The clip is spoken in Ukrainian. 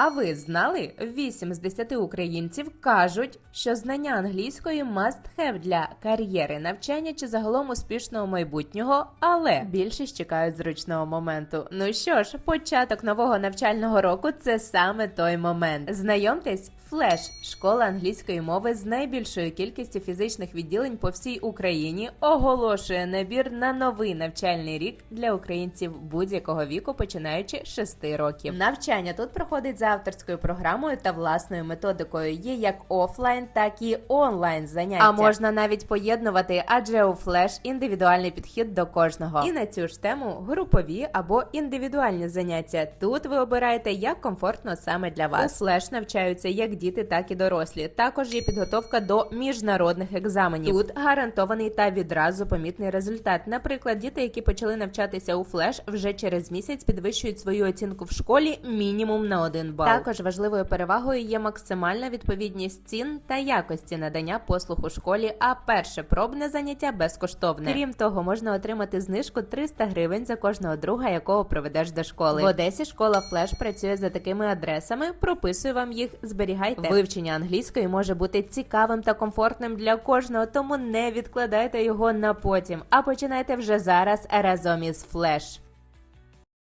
А ви знали? 8 з 10 українців кажуть, що знання англійської must have для кар'єри, навчання чи загалом успішного майбутнього, але більшість чекають зручного моменту. Ну що ж, початок нового навчального року це саме той момент. Знайомтесь, Флеш школа англійської мови з найбільшою кількістю фізичних відділень по всій Україні оголошує набір на новий навчальний рік для українців будь-якого віку, починаючи з 6 років. Навчання тут проходить за авторською програмою та власною методикою. Є як офлайн, так і онлайн заняття. А можна навіть поєднувати, адже у флеш індивідуальний підхід до кожного. І на цю ж тему групові або індивідуальні заняття. Тут ви обираєте як комфортно саме для вас. У флеш навчаються як діти, так і дорослі. Також є підготовка до міжнародних екзаменів. Тут гарантований та відразу помітний результат. Наприклад, діти, які почали навчатися у флеш, вже через місяць підвищують свою оцінку в школі мінімум на один бал. Також важливою перевагою є максимальна відповідність цін та якості надання послуг у школі. А перше пробне заняття безкоштовне. Крім того, можна отримати знижку 300 гривень за кожного друга, якого проведеш до школи. В Одесі школа флеш працює за такими адресами. Прописую вам їх, зберігайте. Вивчення англійської може бути цікавим та комфортним для кожного, тому не відкладайте його на потім, а починайте вже зараз разом із флеш.